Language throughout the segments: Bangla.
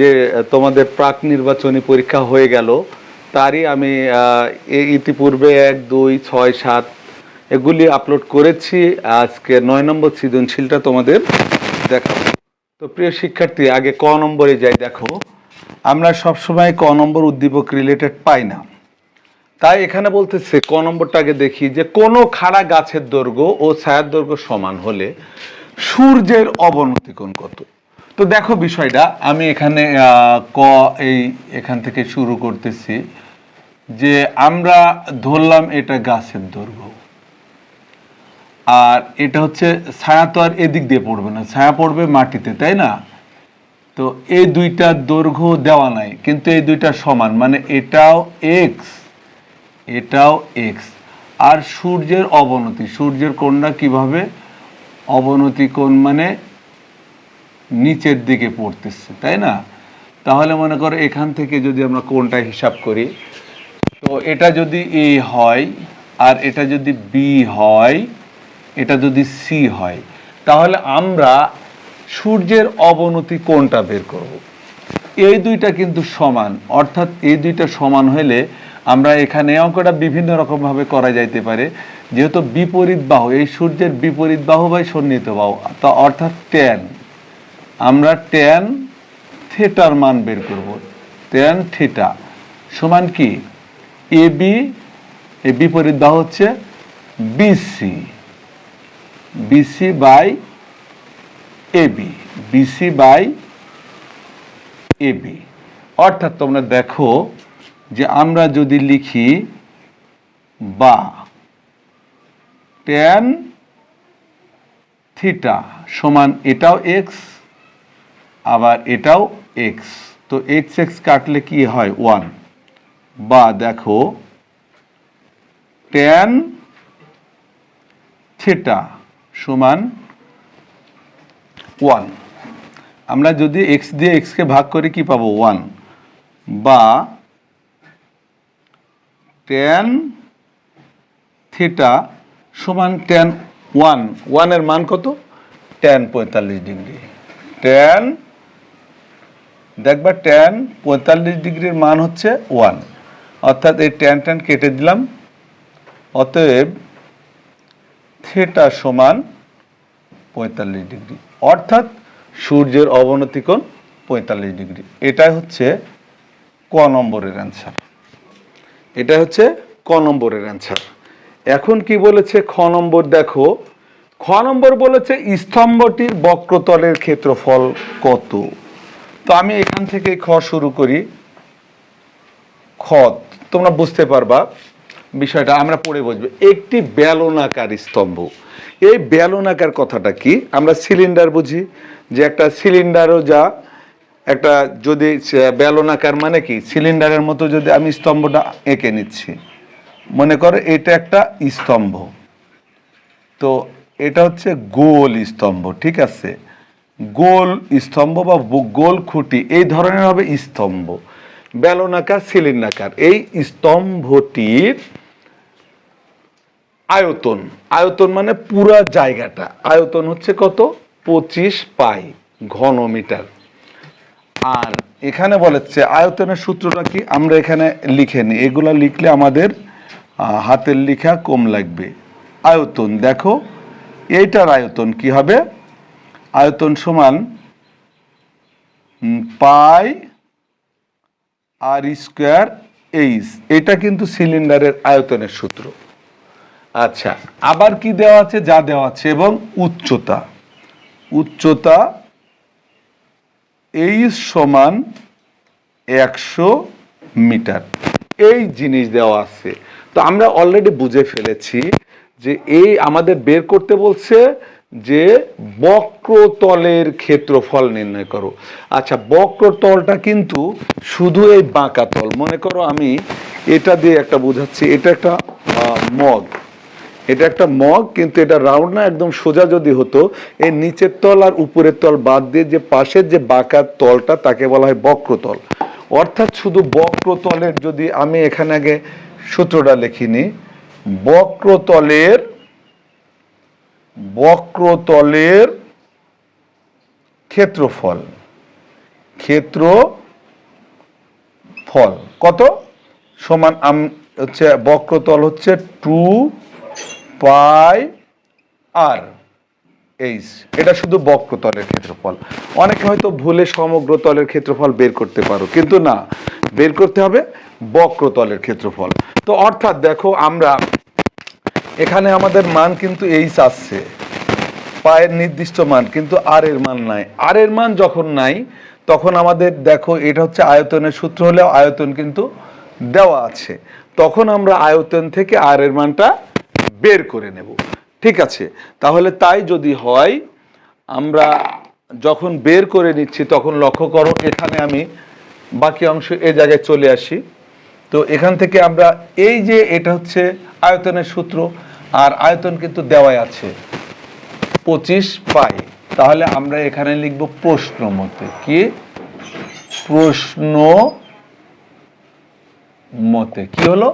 যে তোমাদের প্রাক নির্বাচনী পরীক্ষা হয়ে গেল, তারই আমি ইতিপূর্বে এক, দুই, ছয়, সাত এগুলি আপলোড করেছি। আজকে নয় নম্বর সৃজনশীলটা তোমাদের দেখাবো। তো প্রিয় শিক্ষার্থী, আগে ক নম্বরে যাই, দেখো। আমরা সবসময় ক নম্বর উদ্দীপক রিলেটেড পাই না। তাই এখানে বলতেছে, ক নম্বরটা আগে দেখি যে, কোনো খাড়া গাছের দৈর্ঘ্য ও ছায়ার দৈর্ঘ্য সমান হলে সূর্যের অবনতি কোণ কত? তো দেখো বিষয়টা, আমি এখানে ক এই এখান থেকে শুরু করতেছি যে আমরা ধরলাম এটা গাছের দৈর্ঘ্য। আর এটা হচ্ছে ছায়া তো আর এদিক দিয়ে পড়বে না, ছায়া পড়বে মাটিতে, তাই না? তো এই দুইটা দৈর্ঘ্য দেওয়া নাই, কিন্তু এই দুইটা সমান মানে এটাও এক্স এটাও এক্স আর সূর্যের অবনতি, সূর্যের কোণটা কীভাবে? অবনতি কোণ মানে নিচের দিকে পড়তেছে, তাই না? তাহলে মনে করো এখান থেকে যদি আমরা কোনটা হিসাব করি, তো এটা যদি এ হয় আর এটা যদি বি হয়, এটা যদি সি হয়, তাহলে আমরা সূর্যের অবনতি কোনটা বের করব। এই দুইটা কিন্তু সমান, অর্থাৎ এই দুইটা সমান হলে আমরা এখানে অঙ্কটা বিভিন্ন রকমভাবে করা যাইতে পারে। যেহেতু বিপরীত বাহু, এই সূর্যের বিপরীত বাহু বা সন্নিহিত বাহু, তা অর্থাৎ ট্যান আমরা ট্যান থিটার মান বের করব। ট্যান থিটা সমান কি? এ বি এই বিপরীত বাহু হচ্ছে BC BC by AB BC by AB অর্থাৎ তোমরা দেখো যে আমরা যদি লিখি বা টেন থিটা সমান এটাও এক্স আবার এটাও এক্স তো এক্স এক্স কাটলে কি হয়? ওয়ান বা দেখো টেন থিটা সমান ওয়ান আমরা যদি এক্স দিয়ে এক্সকে ভাগ করি, কি পাবো? ওয়ান বা টেন থিটা সমান টেন ওয়ান ওয়ানের মান কত? টেন পঁয়তাল্লিশ ডিগ্রি। টেন দেখবা ট্যান পঁয়তাল্লিশ ডিগ্রির মান হচ্ছে ওয়ান অর্থাৎ এই ট্যান ট্যান কেটে দিলাম। অতএব থিটা সমান পঁয়তাল্লিশ ডিগ্রি। অর্থাৎ সূর্যের অবনতি কোণ পঁয়তাল্লিশ ডিগ্রি। এটাই হচ্ছে ক নম্বরের অ্যান্সার এটা হচ্ছে ক নম্বরের অ্যান্সার এখন কি বলেছে খ নম্বর? দেখো, খ নম্বর বলেছে স্তম্ভটির বক্রতলের ক্ষেত্রফল কত? তো আমি এখান থেকে খ শুরু করি। খ, তোমরা বুঝতে পারবা বিষয়টা, আমরা পড়ে বুঝবে একটি বেলনাকার স্তম্ভ। এই বেলনাকার কথাটা কি? আমরা সিলিন্ডার বুঝি, যে একটা সিলিন্ডারও যা, একটা যদি বেলনাকার মানে কি? সিলিন্ডারের মতো যদি আমি স্তম্ভটা এঁকে নিচ্ছি। মনে করো এটা একটা স্তম্ভ। তো এটা হচ্ছে গোল স্তম্ভ, ঠিক আছে? গোল স্তম্ভ বা গোল খুঁটি, এই ধরনের হবে স্তম্ভ। বেলনাকার সিলিন্ডাকার, এই স্তম্ভটির আয়তন। আয়তন মানে পুরা জায়গাটা। আয়তন হচ্ছে কত? পঁচিশ পাই ঘনমিটার। আর এখানে বলেছে, আয়তনের সূত্রটা কি? আমরা এখানে লিখে নিই। এগুলা লিখলে আমাদের হাতের লেখা কম লাগবে। আয়তন, দেখো, এইটার আয়তন কি হবে? আয়তন সমান পাই আর স্কোয়ার এইচ। এটা কিন্তু সিলিন্ডারের আয়তনের সূত্র। আচ্ছা আবার কি দেওয়া আছে? যা দেওয়া আছে, এবং উচ্চতা। উচ্চতা এইচ সমান একশো মিটার। এই জিনিস দেওয়া আছে। তো আমরা অলরেডি বুঝে ফেলেছি যে এই আমাদের বের করতে বলছে যে বক্রতলের ক্ষেত্রফল নির্ণয় করো। আচ্ছা বক্রতলটা কিন্তু শুধু এই বাঁকা তল। মনে করো আমি এটা দিয়ে একটা বোঝাচ্ছি, এটা একটা মগ। এটা একটা মগ, কিন্তু এটা রাউন্ড না, একদম সোজা যদি হতো, এই নিচের তল আর উপরের তল বাদ দিয়ে যে পাশের যে বাঁকা তলটা, তাকে বলা হয় বক্রতল। অর্থাৎ শুধু বক্রতলের যদি আমি এখানে আগে সূত্রটা লিখিনি, বক্রতলের বক্রতলের ক্ষেত্রফল। ক্ষেত্র ফল কত? সমান আম, হচ্ছে বক্রতল হচ্ছে টু পাই আর এইচ এটা শুধু বক্রতলের ক্ষেত্রফল। অনেকে হয়তো ভুলে সমগ্র তলের ক্ষেত্রফল বের করতে পারো, কিন্তু না, বের করতে হবে বক্রতলের ক্ষেত্রফল। তো অর্থাৎ দেখো, আমরা এখানে আমাদের মান কিন্তু এইচ আসছে। পায়ের নির্দিষ্ট মান, কিন্তু আর এর মান নাই। আর এর মান যখন নাই, তখন আমাদের দেখো এটা হচ্ছে আয়তনের সূত্র হলেও আয়তন কিন্তু দেওয়া আছে। তখন আমরা আয়তন থেকে আর এর মানটা বের করে নেব। ঠিক আছে? তাহলে তাই যদি হয়, আমরা যখন বের করে নিচ্ছি, তখন লক্ষ্য করো, এখানে আমি বাকি অংশ এ জায়গায় চলে আসি। তো এখান থেকে আমরা এই যে এটা হচ্ছে আয়তনের সূত্র, আর আয়তন কিন্তু দেওয়াই আছে পঁচিশ পাই। তাহলে আমরা এখানে লিখব প্রশ্ন মতে। কি? প্রশ্ন মতে। কি হলো?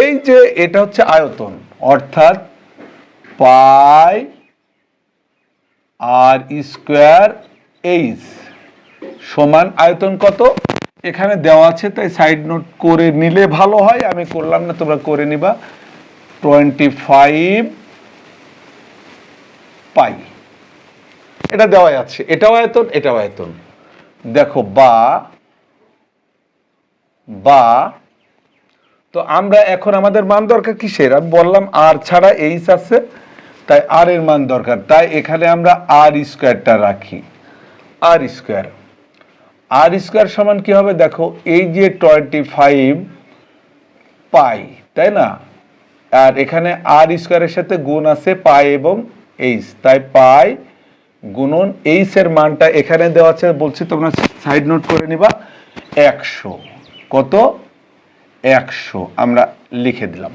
এই যে এটা হচ্ছে আয়তন, অর্থাৎ পাই আর স্কোয়ার এইচ সমান আয়তন কত? এখানে দেওয়া আছে, তাই সাইড নোট করে নিলে ভালো হয়। আমি করলাম না, তোমরা করে নিবা। টোয়েন্টি ফাইভ পাই এটা দেওয়া আছে, এটাও আয়তন এটাও আয়তন। দেখো, বা বা, তো আমরা এখন আমাদের মান দরকার কিসের? আমি বললাম আর ছাড়া এইচ আছে, তাই আর এর মান দরকার। তাই এখানে আমরা আর স্কোয়ারটা রাখি। আর স্কোয়ার আর স্কোয়ার সমান কি হবে? দেখো, এই যে টোয়েন্টি ফাইভ পাই, তাই না? আর এখানে আর স্কোয়ারের সাথে গুণ আছে পাই এবং এইচ, তাই পাই গুণন এইচ এর মানটা এখানে দেওয়া আছে, বলছি তোমরা সাইড নোট করে নিবা, একশো। কত? একশো, আমরা লিখে দিলাম।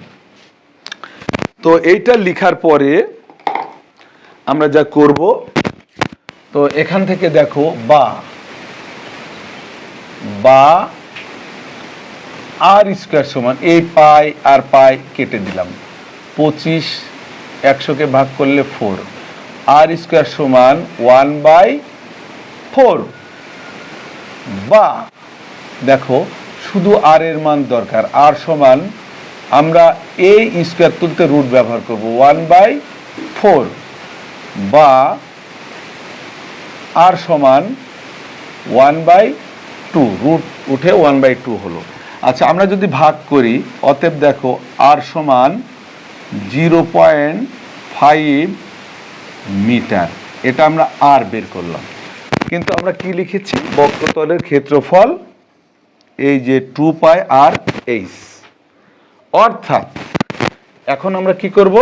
তো এইটা লিখার পরে আমরা যা করব, তো এখান থেকে দেখো, বা বা আর স্কোয়ার সমান এই পাই আর পাই কেটে দিলাম। পঁচিশ একশোকে ভাগ করলে ফোর আর স্কোয়ার সমান ওয়ান বাই ফোর বা দেখো, শুধু আর এর মান দরকার। আর সমান আমরা এই স্কোয়ার তুলতে রুট ব্যবহার করব ওয়ান বাই ফোর বা আর সমান ওয়ান বাই টু রুট উঠে ওয়ান বাই টু হলো। আচ্ছা আমরা যদি ভাগ করি, অতএব দেখো আর সমান জিরো পয়েন্ট ফাইভ মিটার এটা আমরা আর বের করলাম। কিন্তু আমরা কি লিখেছি? বক্রতলের ক্ষেত্রফল, এই যে টু পাই আর এইচ অর্থাৎ, এখন আমরা কি করব?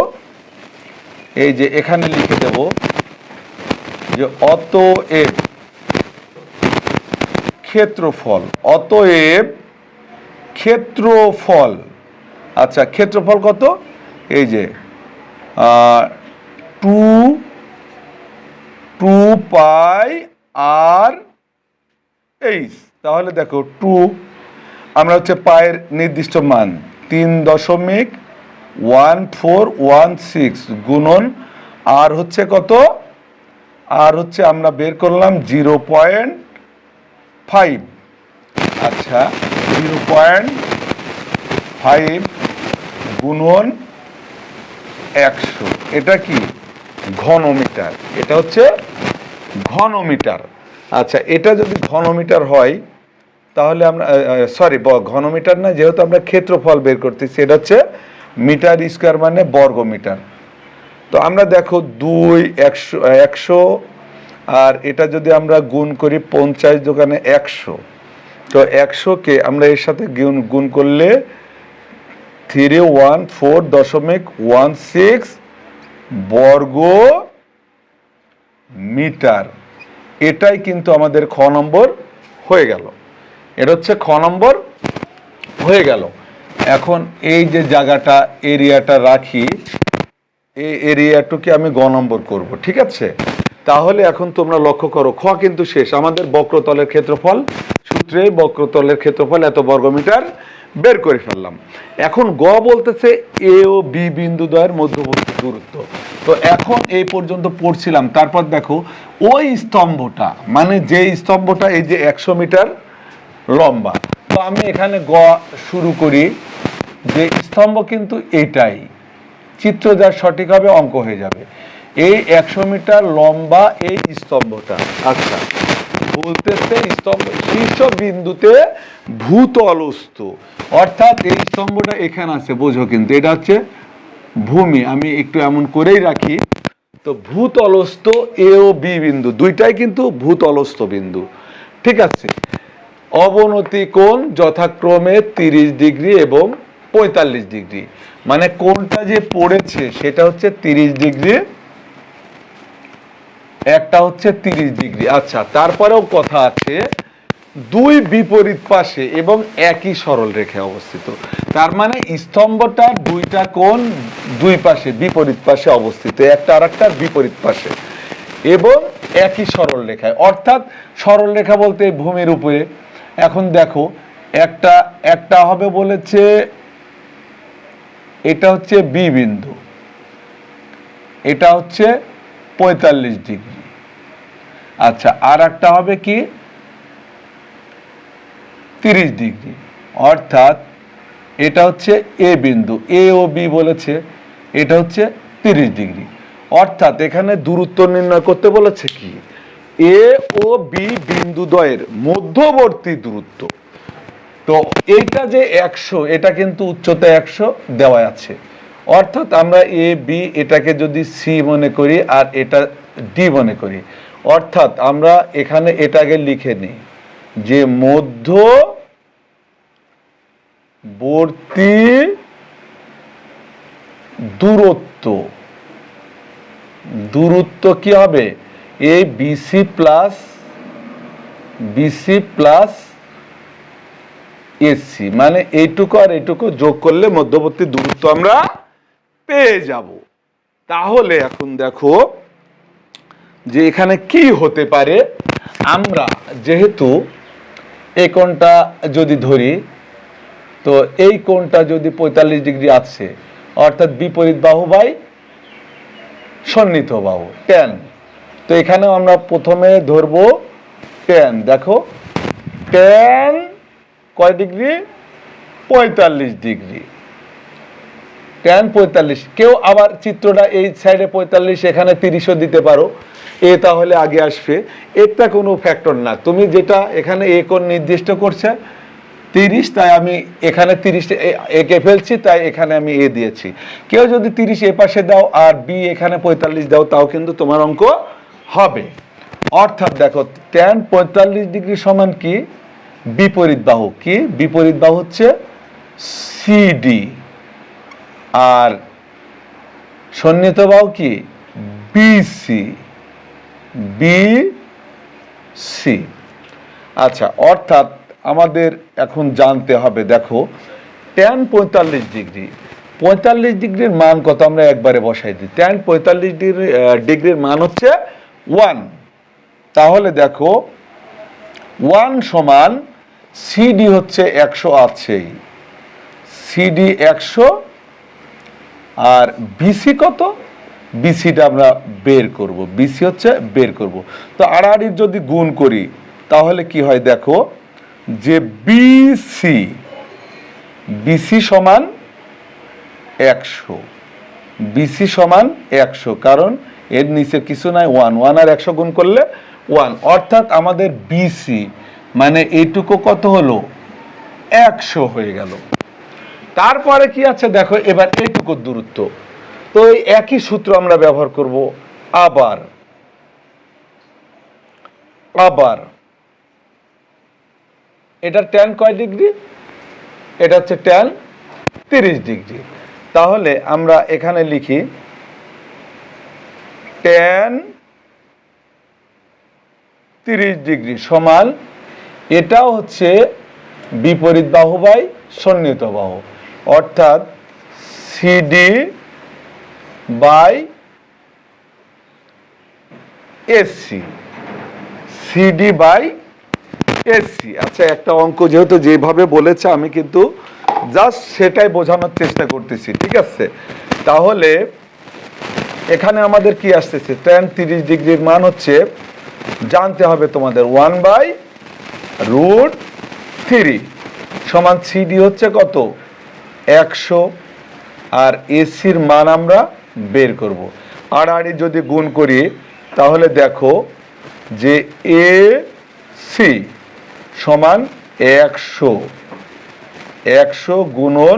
এই যে এখানে লিখে দেব যে অতএব ক্ষেত্রফল। অতএব ক্ষেত্রফল আচ্ছা ক্ষেত্রফল কত? এই যে two two pi R H. তাহলে দেখো, টু, আমরা হচ্ছে পায়ের নির্দিষ্ট মান, তিন দশমিক ওয়ান ফোর ওয়ান সিক্স গুণন আর হচ্ছে কত? আর হচ্ছে আমরা বের করলাম জিরো পয়েন্ট ফাইভ আচ্ছা জিরো পয়েন্ট ফাইভ গুণন একশো। এটা কি? ঘনমিটার। এটা হচ্ছে ঘনমিটার। আচ্ছা এটা যদি ঘনমিটার হয়, তাহলে আমরা সরি ঘনমিটার না, যেহেতু আমরা ক্ষেত্রফল বের করতেছি, এটা হচ্ছে মিটার স্কোয়ার মানে বর্গ মিটার তো আমরা দেখো দুই, একশো একশো আর এটা যদি আমরা গুণ করি পঞ্চাশ দোকানে একশো, তো একশোকে আমরা এর সাথে গুণ গুণ করলে থ্রি ওয়ান ফোর দশমিক ওয়ান সিক্স বর্গ মিটার। এটাই কিন্তু আমাদের খ নম্বর হয়ে গেল। এটা হচ্ছে খ নম্বর হয়ে গেল। এখন এই যে জায়গাটা এরিয়াটা রাখি, এই এরিয়াটুকে আমি গ নম্বর করব, ঠিক আছে? তাহলে এখন তোমরা লক্ষ্য করো, খ কিন্তু শেষ। আমাদের বক্রতলের ক্ষেত্রফল, সূত্রে বক্রতলের ক্ষেত্রফল এত বর্গমিটার বের করে ফেললাম। এখন গ বলতেছে এ ও বি বিন্দু দ্বয়ের মধ্যবর্তী দূরত্ব। তো এখন এই পর্যন্ত পড়ছিলাম, তারপর দেখো, ওই স্তম্ভটা মানে যে স্তম্ভটা এই যে একশো মিটার লম্বা। তো আমি এখানে গ শুরু করি, যে স্তম্ভ কিন্তু এটাই। চিত্র যা সঠিক হবে, অঙ্ক হয়ে যাবে। এই একশো মিটার লম্বা এই স্তম্ভটা আচ্ছা বলতেছে স্তম্ভ, শীর্ষ বিন্দুতে ভূতলস্থ অর্থাৎ এই স্তম্ভটা এখানে আছে, বোঝো কিন্তু, এটা হচ্ছে ভূমি, আমি একটু এমন করেই রাখি। তো ভূতলস্থ এ ও বি বিন্দু, দুইটাই কিন্তু ভূতলস্থ বিন্দু। ঠিক আছে, অবনতি কোণ যথাক্রমে তিরিশ ডিগ্রি এবং পঁয়তাল্লিশ ডিগ্রি। মানে কোনটা যে পড়েছে, সেটা হচ্ছে তিরিশ ডিগ্রি একটা হচ্ছে তিরিশ ডিগ্রি। আচ্ছা তারপরেও কথা আছে, দুই বিপরীত পাশে এবং একই সরল রেখে অবস্থিত। তার মানে স্তম্ভটা দুইটা কোণ দুই পাশে, বিপরীত পাশে অবস্থিত। একটা আর একটার বিপরীত পাশে। এবং একই সরল রেখায়। অর্থাৎ সরল রেখা বলতে ভূমির উপরে। এখন দেখো, একটা একটা হবে বলেছে, এটা হচ্ছে বি বিন্দু। এটা হচ্ছে পঁয়তাল্লিশ ডিগ্রি। আচ্ছা আর একটা হবে কি? তিরিশ ডিগ্রি। অর্থাৎ এটা হচ্ছে এ বিন্দু, এ ও বি বলেছে, এটা হচ্ছে তিরিশ ডিগ্রি। অর্থাৎ এখানে দূরত্ব নির্ণয় করতে বলেছে কি? এ ও বি বিন্দুদ্বয়ের মধ্যবর্তী দূরত্ব। তো এইটা যে একশো, এটা কিন্তু উচ্চতা একশো দেওয়া আছে। অর্থাৎ আমরা এ, বি, এটাকে যদি সি মনে করি আর এটা ডি মনে করি। অর্থাৎ আমরা এখানে এটাকে লিখে নিই যে মধ্য বর্তী দূরত্ব। দূরত্ব কি হবে? A BC plus BC plus AC মানে এইটুকু আর এইটুকু যোগ করলে মধ্যবর্তী দূরত্ব আমরা পেয়ে যাব। তাহলে এখন দেখো যে এখানে কি হতে পারে? আমরা যেহেতু এই কোণটা যদি ধরি, তো এই কোণটা যদি পঁয়তাল্লিশ ডিগ্রি আছে অর্থাৎ বিপরীত বাহু বাই সন্নিহিত বাহু টেন তো এখানেও আমরা প্রথমে ধরবো টেন দেখো। টেন কয় ডিগ্রি? পঁয়তাল্লিশ ডিগ্রি। টেন পঁয়তাল্লিশ। কেউ আবার চিত্রটা এই সাইডে পঁয়তাল্লিশ, এখানে তিরিশও দিতে পারো। এ তাহলে আগে আসবে। এটা কোনো ফ্যাক্টর না। তুমি যেটা এখানে এ কোণ নির্দিষ্ট করছে, তিরিশ, তাই আমি এখানে তিরিশ একে ফেলছি, তাই এখানে আমি এ দিয়েছি। কেউ যদি তিরিশ এ পাশে দাও আর বি এখানে পঁয়তাল্লিশ দাও, তাও কিন্তু তোমার অঙ্ক হবে। অর্থাৎ দেখো ট্যান পঁয়তাল্লিশ ডিগ্রি সমান কি? বিপরীত বাহু। কি? বিপরীত বাহু হচ্ছে সিডি আর সন্নিহিত বাহু কি? বিসি বি সি আচ্ছা অর্থাৎ আমাদের এখন জানতে হবে, দেখো ট্যান পঁয়তাল্লিশ ডিগ্রি, পঁয়তাল্লিশ ডিগ্রির মান কত? আমরা একবারে বসাই দিই। ট্যান পঁয়তাল্লিশ ডিগ্রি ডিগ্রির মান হচ্ছে ওয়ান তাহলে দেখো ওয়ান সমান সিডি হচ্ছে একশো আছেই সিডি একশো, আর বিসি কত? বিসিটা আমরা বের করব, বিসি হচ্ছে বের করব। তো আড়াআড়ির যদি গুণ করি, তাহলে কি হয় দেখো, যে বিসি বিসি সমান একশো, বিসি সমান একশো, কারণ এর নিচে কিছু নাই, ওয়ান ওয়ান আর একশো গুণ করলে ওয়ান, অর্থাৎ আমাদের বিসি মানে এইটুকু কত হলো? একশো হয়ে গেল। তারপরে কি আছে দেখো, এবার এইটুকু দূরত্ব। তো এই একই সূত্র আমরা ব্যবহার করব আবার আবার। এটার ট্যান কয় ডিগ্রি? এটা হচ্ছে ট্যান তিরিশ ডিগ্রি। তাহলে আমরা এখানে লিখি ট্যান তিরিশ ডিগ্রি সমান, এটাও হচ্ছে বিপরীত বাহু বাই সন্নিহিত বাহু। অর্থাৎ CD by AC, CD by AC. আচ্ছা একটা অঙ্ক যেহেতু যেভাবে বলেছে, আমি কিন্তু জাস্ট সেটাই বোঝানোর চেষ্টা করতেছি, ঠিক আছে? তাহলে এখানে আমাদের কি আসতেছে? টেন তিরিশ ডিগ্রির মান হচ্ছে, জানতে হবে তোমাদের ওয়ান বাই রুট থ্রি সমান সিডি হচ্ছে কত? একশো। আর এসির মান আমরা বের করব। আড়াআড়ি যদি গুণ করি, তাহলে দেখো যে এ সি সমান একশো। একশো গুণন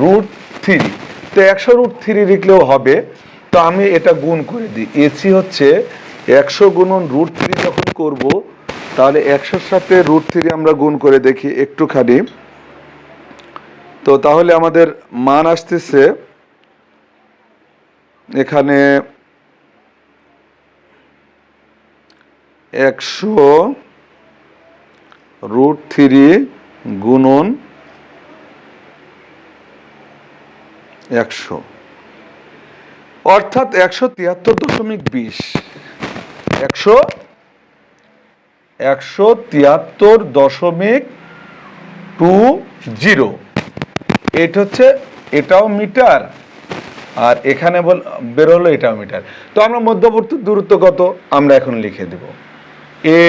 রুট থ্রি। তো একশো রুট থ্রি লিখলেও হবে। তো আমি এটা গুণ করে দিই। এসি হচ্ছে একশো গুণন রুট থ্রি যখন করব, তাহলে একশোর সাথে রুট থ্রি আমরা গুণ করে দেখি একটুখানি। তো তাহলে আমাদের মান আসতেছে এখানে একশো রুট থ্রি গুণন একশো। অর্থাৎ একশো তিয়াত্তর দশমিক বিশ। একশো একশো তিয়াত্তর দশমিক টু জিরো। এটা হচ্ছে, এটাও মিটার। আর এখানে বল, বেরোলো এটাও মিটার। তো আমরা মধ্যবর্তী দূরত্ব কত? আমরা এখন লিখে দেব। এ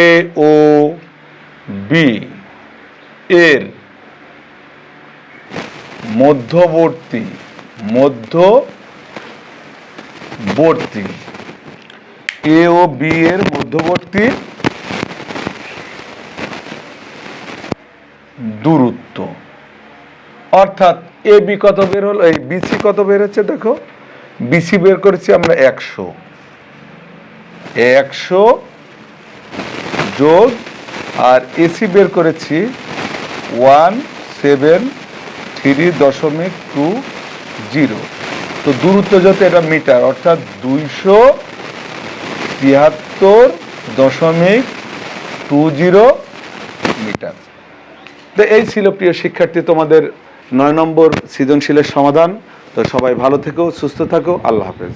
ও বি এর মধ্যবর্তী মধ্যবর্তী। এ ও বি এর মধ্যবর্তী দূরত্ব। অর্থাৎ এ বি কত বের হলো? এই বিসি কত বের হচ্ছে দেখো? বিসি বের করেছি আমরা একশো। একশো যোগ আর এসি বের করেছি ওয়ান সেভেন থ্রি দশমিক টু জিরো তো দূরত্ব যত এটা মিটার, অর্থাৎ দুইশো তিয়াত্তর দশমিক টু জিরো মিটার। তো এই ছিল প্রিয় শিক্ষার্থী তোমাদের নয় নম্বর সৃজনশীলের সমাধান। তো সবাই ভালো থেকো সুস্থ থাকো। আল্লাহ হাফেজ।